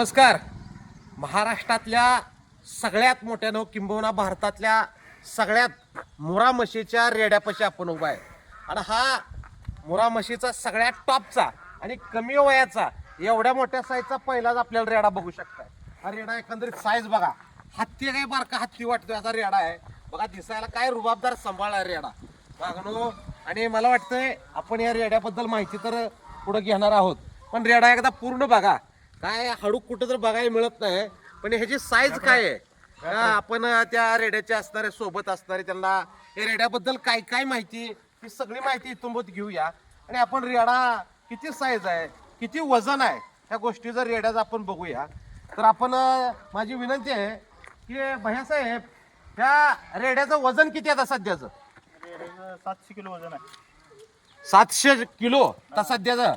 नमस्कार. महाराष्ट्रातल्या सगळ्यात मोठ्यानं किंबहुना भारतातल्या सगळ्यात मुरा म्हशीच्या रेड्यापाशी आपण उभा आहे. आणि हा मुरा म्हशीचा सगळ्यात टॉपचा आणि कमी वयाचा एवढ्या मोठ्या साईजचा पहिलाच आपल्याला रेडा बघू शकताय. हा रेडा एकंदरीत साईज बघा. हत्ती काय बारका? हत्ती वाटतोय असा रेडा आहे. बघा दिसायला काय रुबाबदार सांभाळा रेडा. मागणो आणि मला वाटतंय आपण या रेड्याबद्दल माहिती तर पुढे घेणार आहोत. पण रेडा एकदा पूर्ण बघा. काय हाडूक कुठं तर बघायला मिळत नाही. पण ह्याची साईज काय आहे? हा, आपण त्या रेड्याचे असणारे सोबत असणारे त्यांना या रेड्याबद्दल काय काय माहिती? ही सगळी माहिती इथून घेऊया. आणि आपण रेडा किती साईज आहे किती वजन आहे ह्या गोष्टी जर रेड्याचा आपण बघूया. तर आपण अं, माझी विनंती आहे की भैयासाहेब ह्या रेड्याचं वजन किती आता सध्याचं? सातशे किलो वजन आहे. सातशे किलो? आता सध्याचं.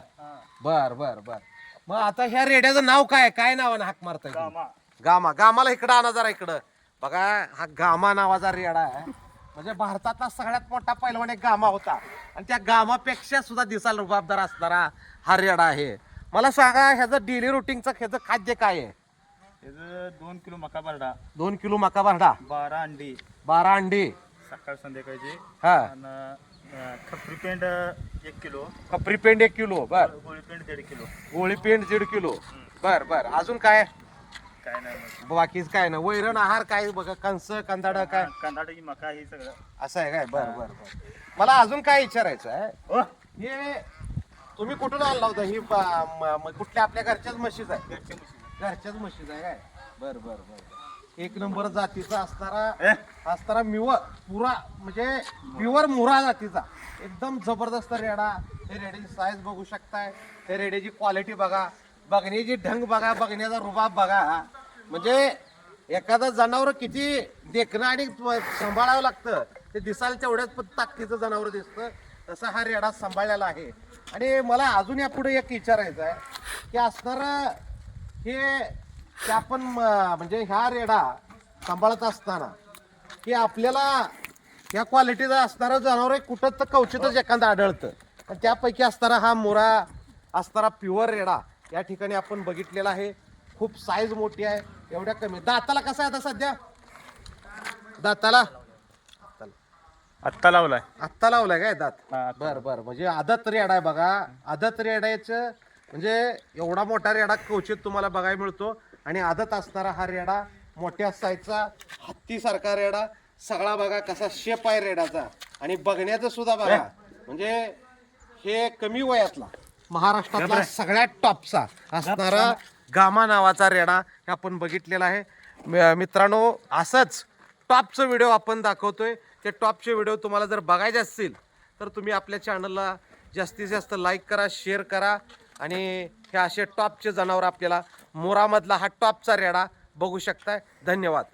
बर बर बर. मग आता ह्या रेड्याचं नाव काय? काय नावानं हाक मारताय तुम्ही? गामा. गामा. गामाला इकडं आणा जरा इकडं. बघा हा गामा नावाचा रेडा आहे. म्हणजे भारतातला सगळ्यात मोठा पैलवान एक गामा होता. आणि त्या गामापेक्षा सुद्धा दिसायला रुबाबदार असणारा हा रेडा आहे. मला सांगा ह्याचं डेली रुटीनचं ह्याचं खाद्य काय आहे? त्याचं दोन किलो मका बरडा दोन किलो मका भरडा. बारा अंडी. बारा अंडी. सकाळ संध्याकाळची. हा. आणि खपरी पेंड एक किलो. कपरी पेंड एक किलो बर. गोळी पेंड दीड किलो. गोळी पेंड दीड किलो. बर बर. अजून काय? काय नाही मग. बाकीच काय ना वैरण आहार काय बघा? कंस कंदाड काय? कांदाटाची मका ही सगळं. असं आहे काय? बर बर बर. मला अजून काय विचारायचं आहे? हो. हे तुम्ही कुठून आणला होता? ही ब- म- म- कुठल्या आपल्या घरच्याच म्हशीच आहे? घरची म्हशी. घरच्याच म्हशीच आहे काय? बर बर बर. एक नंबर जातीचा असणारा असणारा मिवर पुरा म्हणजे प्युअर मुरा जातीचा. एकदम जबरदस्त रेडा. हे रेड्याची साईज बघू शकताय. हे रेड्याची क्वालिटी बघा. बघण्याची ढंग बघा बघण्याचा रुबाब बघा म्हणजे एखादं जनावर किती देखणं आणि सांभाळावं लागतं ते दिसायला तेवढ्याच पण ताकदीचं जनावर दिसतं. तसा हा रेडा सांभाळलेला आहे. आणि मला अजून यापुढे एक विचारायचं आहे की असणारं हे ते आपण म- म्हणजे ह्या रेडा सांभाळत असताना की आपल्याला या क्वालिटीचा असणारं जनावर कुठं तर कवचितच एखादं आढळतं. आणि त्यापैकी असणारा हा मोरा असणारा प्युअर रेडा या ठिकाणी आपण बघितलेला आहे. खूप साईज मोठी आहे एवढ्या कमी. दाताला कसा आहे आता सध्या? दाताला? आत्ता लावलाय. आत्ता लावलाय काय दात? हा. बर बर. म्हणजे आदत रेडा आहे बघा. आदत रेड्याचं म्हणजे एवढा मोठा रेडा कवचित तुम्हाला बघायला मिळतो. आणि आदत असणारा हा रेडा मोठ्या साईजचा हत्तीसारखा रेडा सगळा बघा कसा शेप आहे रेडाचा आणि बघण्याचं सुद्धा बघा. म्हणजे हे कमी वयातला महाराष्ट्रातला सगळ्यात टॉपचा असणारा गामा नावाचा रेडा हे आपण बघितलेला आहे. मित्रांनो असंच टॉपचं व्हिडिओ आपण दाखवतोय. ते टॉपचे व्हिडिओ तुम्हाला जर बघायचे असतील तर तुम्ही आपल्या चॅनलला जास्तीत जास्त लाईक करा शेअर करा. आणि हे असे टॉपचे जनावर आपल्याला मोरामधला हा टॉपचा रेडा बघू शकताय. धन्यवाद.